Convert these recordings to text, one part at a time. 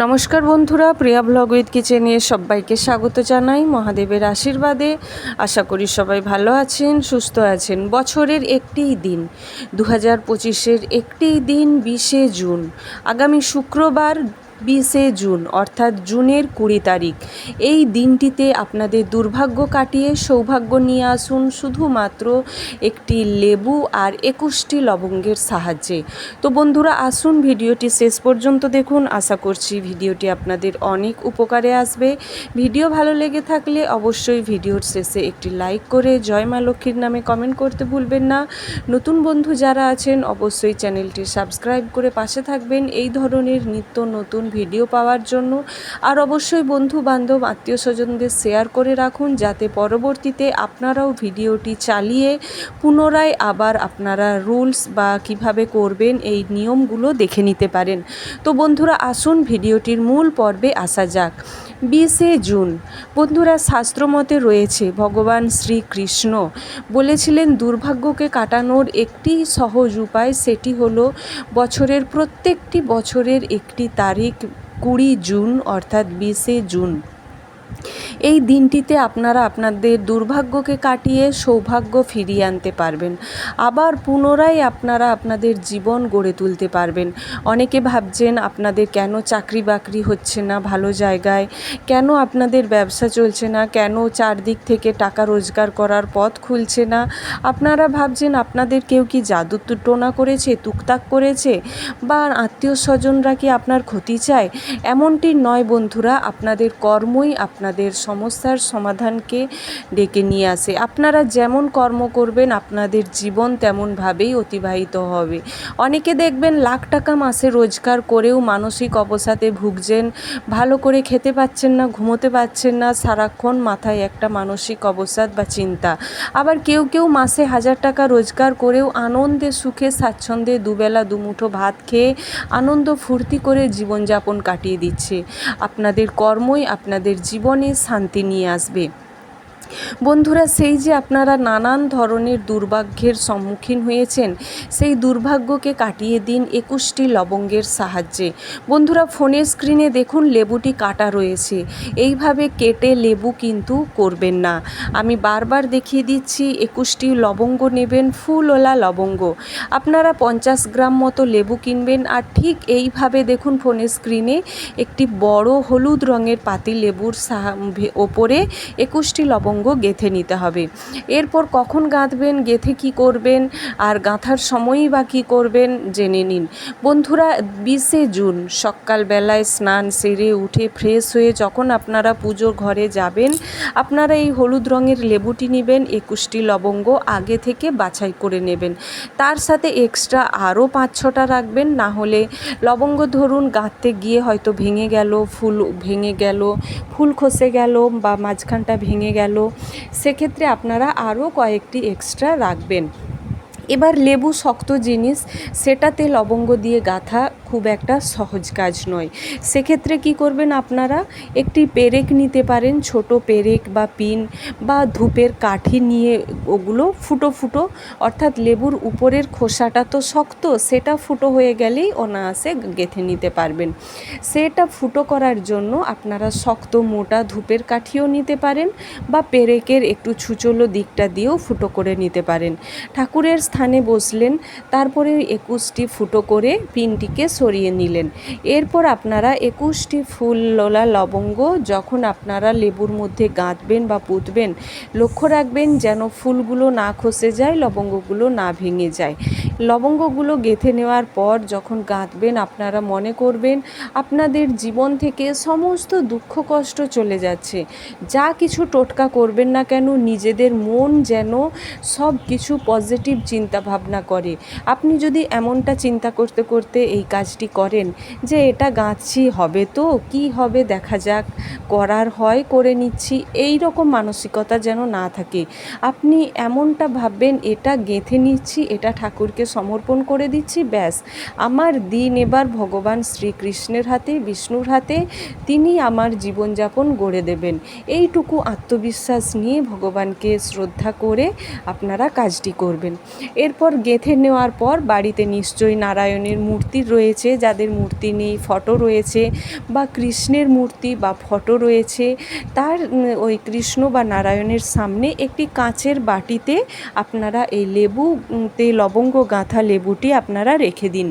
নমস্কার বন্ধুরা, প্রিয়া blog with কিচেনে সবাইকে স্বাগত জানাই মহাদেবের আশীর্বাদে। আশা করি সবাই ভালো আছেন, সুস্থ আছেন। বছরের একটি দিন দু হাজার পঁচিশের একটি দিন, বিশে জুন। আগামী শুক্রবার বিশে জুন, অর্থাৎ জুনের কুড়ি তারিখ। এই দিনটিতে আপনাদের দুর্ভাগ্য কাটিয়ে সৌভাগ্য নিয়ে আসুন শুধুমাত্র একটি লেবু আর একুশটি লবঙ্গের সাহায্যে। তো বন্ধুরা, আসুন ভিডিওটি শেষ পর্যন্ত দেখুন। আশা করছি ভিডিওটি আপনাদের অনেক উপকারে আসবে। ভিডিও ভালো লেগে থাকলে অবশ্যই ভিডিওর শেষে একটি লাইক করে জয় মা লক্ষ্মীর নামে কমেন্ট করতে ভুলবেন না। নতুন বন্ধু যারা আছেন, অবশ্যই চ্যানেলটি সাবস্ক্রাইব করে পাশে থাকবেন। এই ধরনের নিত্য নতুন ভিডিও পাওয়ার জন্য। আর অবশ্যই বন্ধু বান্ধব আত্মীয় স্বজনদের শেয়ার করে রাখুন যাতে পরবর্তীতে আপনারাও ভিডিওটি চালিয়ে পুনরায় আবার আপনারা রুলস বা কীভাবে করবেন এই নিয়মগুলো দেখে নিতে পারেন। তো বন্ধুরা, আসুন ভিডিওটির মূল পর্বে আসা যাক। বিশে জুন। বন্ধুরা, শাস্ত্রমতে রয়েছে, ভগবান শ্রীকৃষ্ণ বলেছিলেন, দুর্ভাগ্যকে কাটানোর একটি সহজ উপায় সেটি হল, বছরের প্রত্যেকটি বছরের একটি তারিখ কুড়ি জুন, অর্থাৎ বিশে জুন। এই দিনটিতে আপনারা আপনাদের দুর্ভাগ্যকে কাটিয়ে সৌভাগ্য ফিরিয়ে আনতে পারবেন। আবার পুনরায় আপনারা আপনাদের জীবন গড়ে তুলতে পারবেন। অনেকে ভাবছেন, আপনাদের কেন চাকরি বাকরি হচ্ছে না ভালো জায়গায়? কেন আপনাদের ব্যবসা চলছে না? কেন চারদিক থেকে টাকা রোজগার করার পথ খুলছে না? আপনারা ভাবছেন, আপনাদের কেউ কি জাদু টোনা করেছে, তুকতাক করেছে? বা আত্মীয় স্বজনরা কি আপনার ক্ষতি চায়? এমনটি নয় বন্ধুরা, আপনাদের কর্মই আপনাদের সমস্যার সমাধানকে ডেকে নিয়ে আসে। আপনারা যেমন কর্ম করবেন, আপনাদের জীবন তেমনভাবেই অতিবাহিত হবে। অনেকে দেখবেন লাখ টাকা মাসে রোজগার করেও মানসিক অবসাদে ভুগছেন, ভালো করে খেতে পাচ্ছেন না, ঘুমোতে পাচ্ছেন না, সারাক্ষণ মাথায় একটা মানসিক অবসাদ বা চিন্তা। আবার কেউ কেউ মাসে হাজার টাকা রোজগার করেও আনন্দে, সুখে, স্বাচ্ছন্দ্যে দুবেলা দুমুঠো ভাত খেয়ে আনন্দ ফুর্তি করে জীবনযাপন কাটিয়ে দিচ্ছে। আপনাদের কর্মই আপনাদের জীবনে শান্তি নিয়ে আসবে। বন্ধুরা, সেই যে আপনারা নানান ধরনের দুর্ভাগ্যের সম্মুখীন হয়েছেন, সেই দুর্ভাগ্যকে কাটিয়ে দিন একুশটি লবঙ্গের সাহায্যে। বন্ধুরা ফোনের স্ক্রিনে দেখুন লেবুটি কাটা রয়েছে। এইভাবে কেটে লেবু কিন্তু করবেন না। আমি বারবার দেখিয়ে দিচ্ছি, একুশটি লবঙ্গ নেবেন ফুলওলা লবঙ্গ। আপনারা পঞ্চাশ গ্রাম মতো লেবু কিনবেন আর ঠিক এইভাবে দেখুন ফোনের স্ক্রিনে একটি বড় হলুদ রঙের পাতি লেবুর সাহা ওপরে একুশটি লবঙ্গ গেঁথে নিতে হবে। এরপর কখন গাঁথবেন, গেঁথে কি করবেন, আর গাঁথার সময়ই বা কী করবেন জেনে নিন। বন্ধুরা, বিশে জুন সকালবেলায় স্নান সেরে উঠে ফ্রেশ হয়ে যখন আপনারা পুজো ঘরে যাবেন, আপনারা এই হলুদ রঙের লেবুটি নেবেন, একুশটি লবঙ্গ আগে থেকে বাছাই করে নেবেন। তার সাথে এক্সট্রা আরও পাঁচ ছটা রাখবেন, না হলে লবঙ্গ ধরুন গাঁথতে গিয়ে হয়তো ভেঙে গেল, ফুল ভেঙে গেল, ফুল খসে গেল বা মাঝখানটা ভেঙে গেল সেক্ষেত্রে আপনারা আরও কয়েকটি এক্সট্রা রাখবেন। এবার লেবু শক্ত জিনিস সেটাতে লবঙ্গ দিয়ে গাঁথা খুব একটা সহজ কাজ নয়। সেক্ষেত্রে কি করবেন আপনারা? একটি পেরেক নিতে পারেন, ছোট পেরেক বা পিন বা ধূপের কাঠি নিয়ে ওগুলো ফুটো ফুটো, অর্থাৎ লেবুর উপরের খোসাটা তো শক্ত, সেটা ফুটো হয়ে গেলেই অনায়াসে গেঁথে নিতে পারবেন। সেটা ফুটো করার জন্য আপনারা শক্ত মোটা ধূপের কাঠিও নিতে পারেন বা পেরেকের একটু ছুচলো দিকটা দিয়েও ফুটো করে নিতে পারেন। ঠাকুরের স্থানে বসলেন, তারপরে একুশটি ফুটো করে পিনটিকে সরিয়ে নিলেন। এরপর আপনারা একুশটি ফুল, লোলা, লবঙ্গ যখন আপনারা লেবুর মধ্যে গাঁথবেন বা পুঁতবেন, লক্ষ্য রাখবেন যেন ফুলগুলো না খসে যায়, লবঙ্গগুলো না ভেঙে যায়। লবঙ্গগুলো গেঁথে নেওয়ার পর যখন গাঁথবেন আপনারা মনে করবেন আপনাদের জীবন থেকে সমস্ত দুঃখ, কষ্ট চলে যাচ্ছে। যা কিছু টোটকা করবেন না কেন, নিজেদের মন যেন সব কিছু পজিটিভ চিন্তা ভাবনা করে। আপনি যদি এমনটা চিন্তা করতে করতে এই কাজটি করেন যে এটা গাঁথছি হবে তো, কি হবে দেখা যাক, করার হয়, করে নিচ্ছি, এই রকম মানসিকতা যেন না থাকে। আপনি এমনটা ভাববেন, এটা গেঁথে নিচ্ছি, এটা ঠাকুরকে সমর্পণ করে দিচ্ছি, ব্যাস। আমার দিন এবার ভগবান শ্রীকৃষ্ণের হাতে, বিষ্ণুর হাতে, তিনি আমার জীবনযাপন গড়ে দেবেন। এইটুকু আত্মবিশ্বাস নিয়ে ভগবানকে শ্রদ্ধা করে আপনারা কাজটি করবেন। এরপর গেঁথে নেওয়ার পর বাড়িতে নিশ্চয়ই নারায়ণের মূর্তি রয়েছে, যাদের মূর্তি নেই, ফটো রয়েছে বা কৃষ্ণের মূর্তি বা ফটো রয়েছে। তার ওই কৃষ্ণ বা নারায়ণের সামনে একটি কাঁচের বাটিতে আপনারা এই লেবুতে, লবঙ্গ গাঁথা লেবুটি আপনারা রেখে দিন।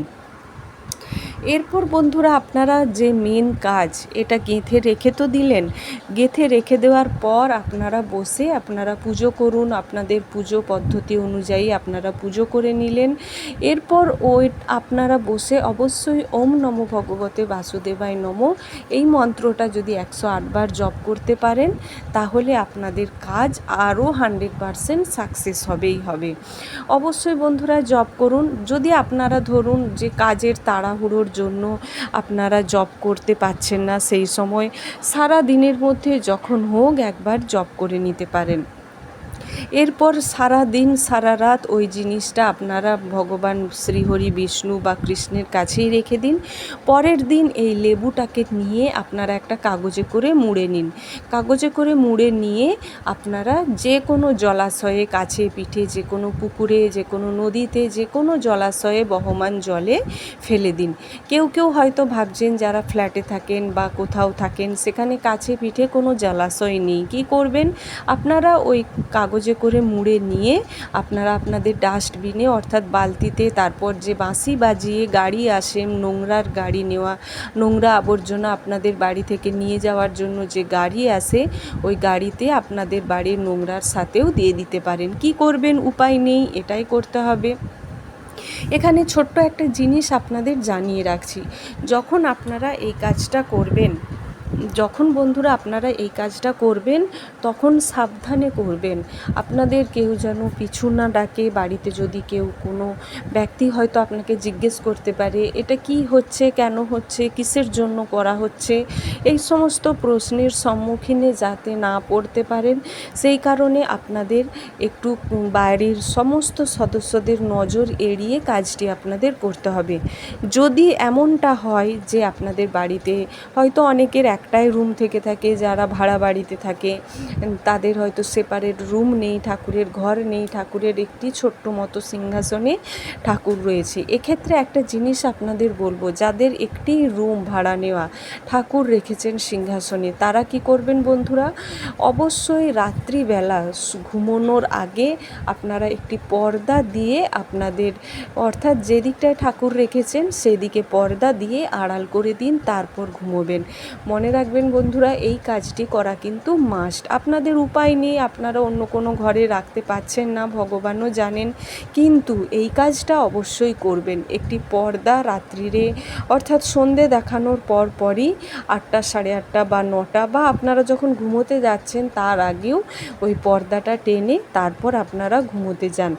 এরপর বন্ধুরা আপনারা যে মেন কাজ, এটা গেঁথে রেখে তো দিলেন। গেঁথে রেখে দেওয়ার পর আপনারা বসে আপনারা পুজো করুন। আপনাদের পুজো পদ্ধতি অনুযায়ী আপনারা পুজো করে নিলেন। এরপর ওই আপনারা বসে অবশ্যই ওম নম ভগবতে বাসুদেবায় নম। এই মন্ত্রটা যদি একশো আটবার জপ করতে পারেন, তাহলে আপনাদের কাজ আরও হান্ড্রেড পারসেন্ট সাকসেস হবেই হবে। অবশ্যই বন্ধুরা জব করুন। যদি আপনারা ধরুন যে কাজের তাড়াহুড়োর জন্য আপনারা জব করতে পারছেন না, সেই সময় সারা দিনের মধ্যে যখন হোক একবার জব করে নিতে পারেন। এরপর সারা দিন সারা রাত ওই জিনিসটা আপনারা ভগবান শ্রীহরি, বিষ্ণু বা কৃষ্ণের কাছেই রেখে দিন। পরের দিন এই লেবুটাকে নিয়ে আপনারা একটা কাগজে করে মুড়ে নিন। কাগজে করে মুড়ে নিয়ে আপনারা যে কোনো জলাশয়ে, কাছে পিঠে, যে কোনো পুকুরে, যে কোনো নদীতে, যে কোনো জলাশয়ে বহমান জলে ফেলে দিন। কেউ কেউ হয়তো ভাবছেন যারা ফ্ল্যাটে থাকেন বা কোথাও থাকেন, সেখানে কাছে পিঠে কোনো জলাশয় নেই। কী করবেন? আপনারা ওই কাগজে করে মুড়ে নিয়ে আপনারা আপনাদের ডাস্টবিনে, অর্থাৎ বালতিতে তারপর যে বাঁশি বাজিয়ে গাড়ি আসে, নোংরার গাড়ি নেওয়া, নোংরা আবর্জনা আপনাদের বাড়ি থেকে নিয়ে যাওয়ার জন্য যে গাড়ি আসে, ওই গাড়িতে আপনাদের বাড়ির নোংরার সাথেও দিয়ে দিতে পারেন। কি করবেন? উপায় নেই, এটাই করতে হবে। এখানে ছোট্ট একটা জিনিস আপনাদের জানিয়ে রাখছি। যখন আপনারা এই কাজটা করবেন যখন বন্ধুরা আপনারা এই কাজটা করবেন, তখন সাবধানে করবেন। আপনাদের কেউ যেন পিছু না ডাকে, বাড়িতে যদি কেউ কোনো ব্যক্তি হয়তো আপনাকে জিজ্ঞেস করতে পারে, এটা কি হচ্ছে? কেন হচ্ছে? কিসের জন্য করা হচ্ছে? এই সমস্ত প্রশ্নের সম্মুখীনে যাতে না পড়তে পারেন, সেই কারণে আপনাদের একটু বাড়ির সমস্ত সদস্যদের নজর এড়িয়ে কাজটি আপনাদের করতে হবে। যদি এমনটা হয় যে আপনাদের বাড়িতে হয়তো অনেকের একটাই রুম থেকে থাকে, যারা ভাড়া বাড়িতে থাকে, তাদের হয়তো সেপারেট রুম নেই, ঠাকুরের ঘর নেই, ঠাকুরের একটি ছোট্ট মতো সিংহাসনে ঠাকুর রয়েছে। এক্ষেত্রে একটা জিনিস আপনাদের বলব, যাদের একটি রুম ভাড়া নেওয়া ঠাকুর রেখেছেন সিংহাসনে, তারা কি করবেন বন্ধুরা? অবশ্যই রাত্রিবেলা ঘুমোনোর আগে আপনারা একটি পর্দা দিয়ে আপনাদের, অর্থাৎ যে দিকটায় ঠাকুর রেখেছেন, সেদিকে পর্দা দিয়ে আড়াল করে দিন, তারপর ঘুমোবেন। মনে রাখবেন বন্ধুরা, এই কাজটি করা কিন্তু মাস্ট আপনাদের উপায় নেই, আপনারা অন্য কোনো ঘরে রাখতে পারছেন না, ভগবানও জানেন। কিন্তু এই কাজটা অবশ্যই করবেন। একটি পর্দা রাত্রিরে, অর্থাৎ সন্ধে দেখানোর পর পরই আটটা সাড়ে আটটা বা নটা বা আপনারা যখন ঘুমোতে যাচ্ছেন, তার আগেও ওই পর্দাটা টেনে তারপর আপনারা ঘুমোতে যান।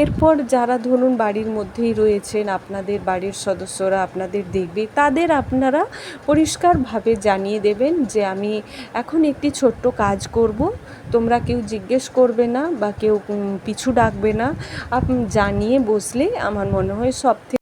এরপর যারা ধরুন বাড়ির মধ্যেই রয়েছেন, আপনাদের বাড়ির সদস্যরা আপনাদের দেখবে, তাদের আপনারা পরিষ্কারভাবে জানিয়ে দেবেন যে আমি এখন একটি ছোট্ট কাজ করব। তোমরা কেউ জিজ্ঞেস করবে না বা কেউ পিছু ডাকবে না। জানিয়ে বসলে আমার মনে হয় সব থেকে